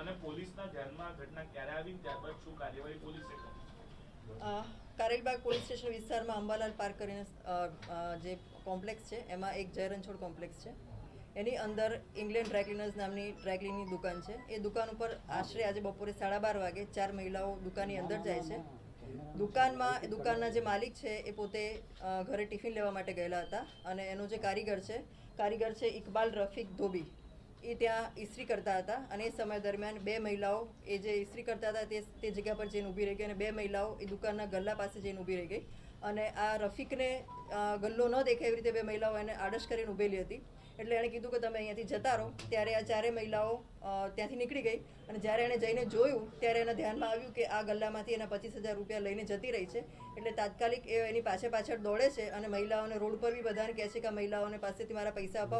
અને પોલીસના ધ્યાનમાં ઘટના ક્યારે આવી ત્યારબાદ શું કાર્યવાહી પોલીસે કરી? કારેલબાગ પોલીસ સ્ટેશન વિસ્તારમાં અંબાલાલ પાર્ક કરીને જે કોમ્પ્લેક્સ છે એમાં એક જયરણછોડ કોમ્પ્લેક્સ છે. એની અંદર ઇંગ્લેન્ડ ડ્રાયક્લીનર્સ નામની ડ્રાયક્લીનની દુકાન છે. એ દુકાન ઉપર આશરે આજે બપોરે સાડા બાર વાગે ચાર મહિલાઓ દુકાનની અંદર જાય છે. દુકાનમાં દુકાનના જે માલિક છે, એ પોતે ઘરે ટિફિન લેવા માટે ગયેલા હતા અને એનો જે કારીગર છે કારીગર છે ઇકબાલ રફીક ધોબી. એ ત્યાં ઇસ્ત્રી કરતા હતા અને એ સમય દરમિયાન બે મહિલાઓ એ જે ઇસ્ત્રી કરતા હતા તે તે જગ્યા પર જઈને ઊભી રહી ગઈ અને બે મહિલાઓ એ દુકાનના ગલ્લા પાસે જઈને ઊભી રહી ગઈ. અને આ રફીકને ગલ્લો ન દેખાય એવી રીતે બે મહિલાઓ એને આડશ કરીને ઊભેલી હતી. એટલે એણે કીધું કે તમે અહીંયાથી જતા રહો. ત્યારે આ ચારે મહિલાઓ ત્યાંથી નીકળી ગઈ અને જ્યારે એણે જઈને જોયું, ત્યારે એના ધ્યાનમાં આવ્યું કે આ ગલ્લામાંથી એના પચીસ હજાર રૂપિયા લઈને જતી રહી છે. એટલે તાત્કાલિક એ એની પાછળ પાછળ દોડે છે અને મહિલાઓને રોડ પર બી બધાને કહે છે કે આ મહિલાઓને પાસેથી મારા પૈસા અપાવો